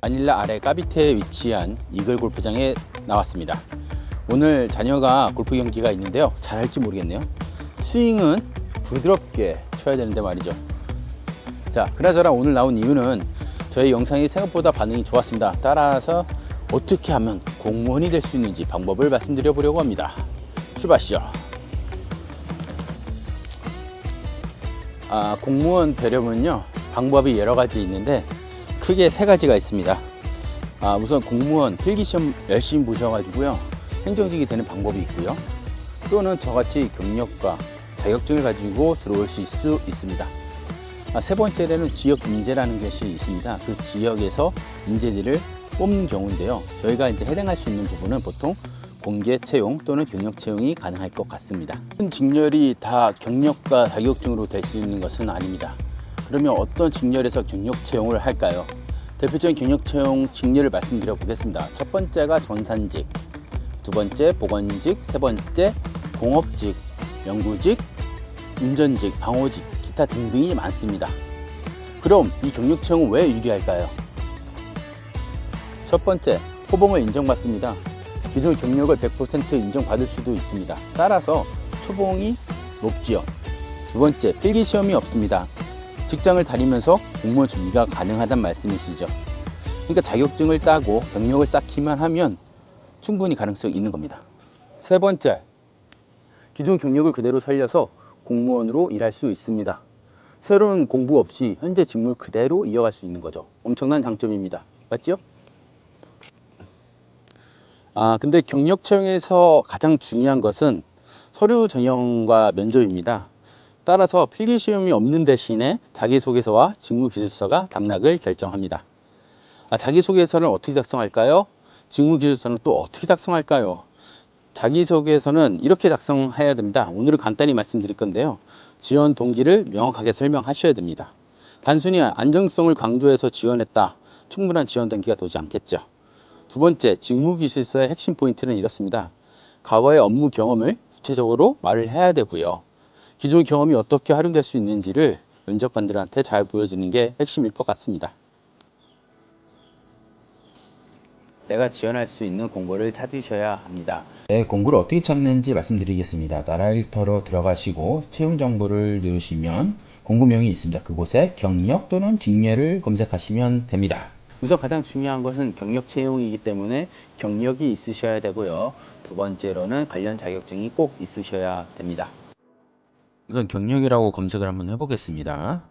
마닐라 아래 까비테에 위치한 이글 골프장에 나왔습니다. 오늘 자녀가 골프 경기가 있는데요. 잘할지 모르겠네요. 스윙은 부드럽게 쳐야 되는데 말이죠. 자, 그나저나 오늘 나온 이유는 저희 영상이 생각보다 반응이 좋았습니다. 따라서 어떻게 하면 공무원이 될 수 있는지 방법을 말씀드려 보려고 합니다. 출발하시죠. 아, 공무원 되려면요. 방법이 여러 가지 있는데 크게 세 가지가 있습니다. 아, 우선 공무원 필기시험 열심히 보셔가지고요. 행정직이 되는 방법이 있고요. 또는 저같이 경력과 자격증을 가지고 들어올 수 있, 있습니다. 아, 세 번째로는 지역 인재라는 것이 있습니다. 그 지역에서 인재들을 뽑는 경우인데요. 저희가 이제 해당할 수 있는 부분은 보통 공개 채용 또는 경력 채용이 가능할 것 같습니다. 직렬이 다 경력과 자격증으로 될 수 있는 것은 아닙니다. 그러면 어떤 직렬에서 경력 채용을 할까요? 대표적인 경력 채용 직렬을 말씀드려 보겠습니다. 첫 번째가 전산직, 두 번째 보건직, 세 번째 공업직, 연구직, 운전직, 방호직, 기타 등등이 많습니다. 그럼 이 경력 채용은 왜 유리할까요? 첫 번째, 호봉을 인정받습니다. 기존 경력을 100% 인정받을 수도 있습니다. 따라서 초봉이 높지요. 두 번째, 필기 시험이 없습니다. 직장을 다니면서 공무원 준비가 가능하단 말씀이시죠. 그러니까 자격증을 따고 경력을 쌓기만 하면 충분히 가능성이 있는 겁니다. 세 번째, 기존 경력을 그대로 살려서 공무원으로 일할 수 있습니다. 새로운 공부 없이 현재 직무 그대로 이어갈 수 있는 거죠. 엄청난 장점입니다. 맞죠? 아, 근데 경력 채용에서 가장 중요한 것은 서류 전형과 면접입니다. 따라서 필기 시험이 없는 대신에 자기소개서와 직무 기술서가 담락을 결정합니다. 아, 자기소개서는 어떻게 작성할까요? 직무 기술서는 또 어떻게 작성할까요? 자기소개서는 이렇게 작성해야 됩니다. 오늘은 간단히 말씀드릴 건데요. 지원 동기를 명확하게 설명하셔야 됩니다. 단순히 안정성을 강조해서 지원했다. 충분한 지원 동기가 되지 않겠죠. 두 번째, 직무기술서의 핵심 포인트는 이렇습니다. 과거의 업무 경험을 구체적으로 말을 해야 되고요. 기존 경험이 어떻게 활용될 수 있는지를 면접관들한테 잘 보여주는 게 핵심일 것 같습니다. 내가 지원할 수 있는 공고를 찾으셔야 합니다. 네, 공고를 어떻게 찾는지 말씀드리겠습니다. 나라 일터로 들어가시고 채용 정보를 누르시면 공고명이 있습니다. 그곳에 경력 또는 직례를 검색하시면 됩니다. 우선 가장 중요한 것은 경력 채용이기 때문에 경력이 있으셔야 되고요. 두 번째로는 관련 자격증이 꼭 있으셔야 됩니다. 우선 경력이라고 검색을 한번 해보겠습니다.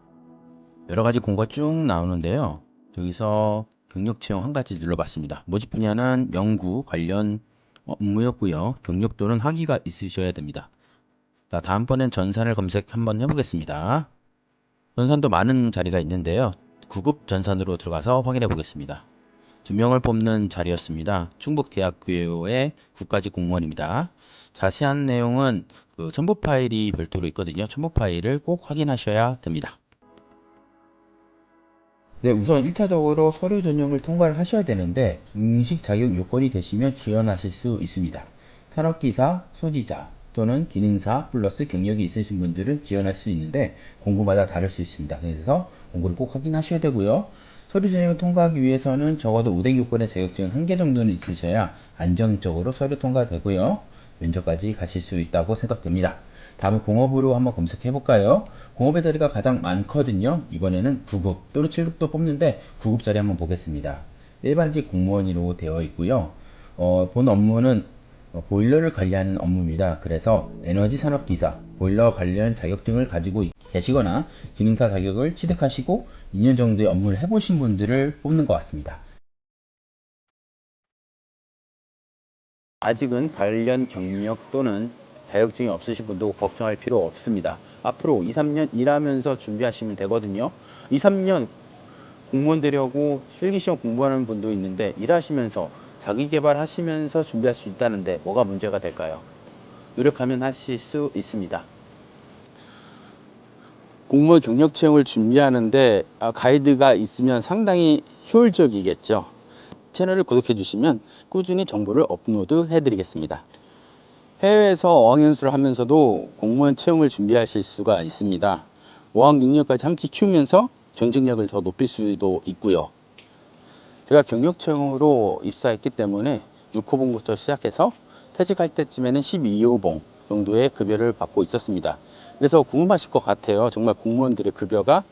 여러 가지 공고가 쭉 나오는데요. 여기서 경력 채용 한 가지 눌러봤습니다. 모집 분야는 연구 관련 업무였고요. 경력 또는 학위가 있으셔야 됩니다. 자, 다음번엔 전산을 검색 한번 해보겠습니다. 전산도 많은 자리가 있는데요. 구급 전산으로 들어가서 확인해 보겠습니다. 두 명을 뽑는 자리였습니다. 충북대학교의 국가직 공무원입니다. 자세한 내용은 그 첨부 파일이 별도로 있거든요. 첨부 파일을 꼭 확인하셔야 됩니다. 네, 우선 1차적으로 서류 전형을 통과를 하셔야 되는데 응식 자격 요건이 되시면 지원하실 수 있습니다. 산업기사, 소지자 또는 기능사 플러스 경력이 있으신 분들은 지원할 수 있는데 공고마다 다를 수 있습니다. 그래서 공고를 꼭 확인하셔야 되고요. 서류 전형을 통과하기 위해서는 적어도 우대 요건의 자격증 한 개 정도는 있으셔야 안정적으로 서류 통과되고요. 면접까지 가실 수 있다고 생각됩니다. 다음은 공업으로 한번 검색해 볼까요? 공업의 자리가 가장 많거든요. 이번에는 9급 또는 7급도 뽑는데 9급 자리 한번 보겠습니다. 일반직 공무원으로 되어 있고요. 어, 본 업무는 어, 보일러를 관리하는 업무입니다. 그래서 에너지 산업 기사, 보일러 관련 자격증을 가지고 계시거나 기능사 자격을 취득하시고 2년 정도의 업무를 해보신 분들을 뽑는 것 같습니다. 아직은 관련 경력 또는 자격증이 없으신 분도 걱정할 필요 없습니다. 앞으로 2, 3년 일하면서 준비하시면 되거든요. 2, 3년 공무원 되려고 필기시험 공부하는 분도 있는데 일하시면서 자기 개발하시면서 준비할 수 있다는데 뭐가 문제가 될까요? 노력하면 하실 수 있습니다. 공무원 경력 채용을 준비하는데 아, 가이드가 있으면 상당히 효율적이겠죠. 채널을 구독해 주시면 꾸준히 정보를 업로드 해 드리겠습니다. 해외에서 어학연수를 하면서도 공무원 채용을 준비하실 수가 있습니다. 어학 능력까지 함께 키우면서 경쟁력을 더 높일 수도 있고요. 제가 경력 채용으로 입사했기 때문에 6호봉부터 시작해서 퇴직할 때쯤에는 12호봉 정도의 급여를 받고 있었습니다. 그래서 궁금하실 것 같아요. 정말 공무원들의 급여가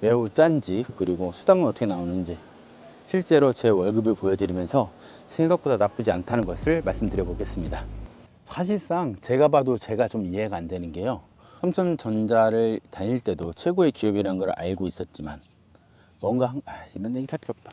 매우 짠지 그리고 수당은 어떻게 나오는지 실제로 제 월급을 보여드리면서 생각보다 나쁘지 않다는 것을 말씀드려 보겠습니다. 사실상 제가 봐도 제가 좀 이해가 안 되는 게요. 삼성전자를 다닐 때도 최고의 기업이라는 걸 알고 있었지만 뭔가 한- 아, 이런 얘기 할 필요 없다.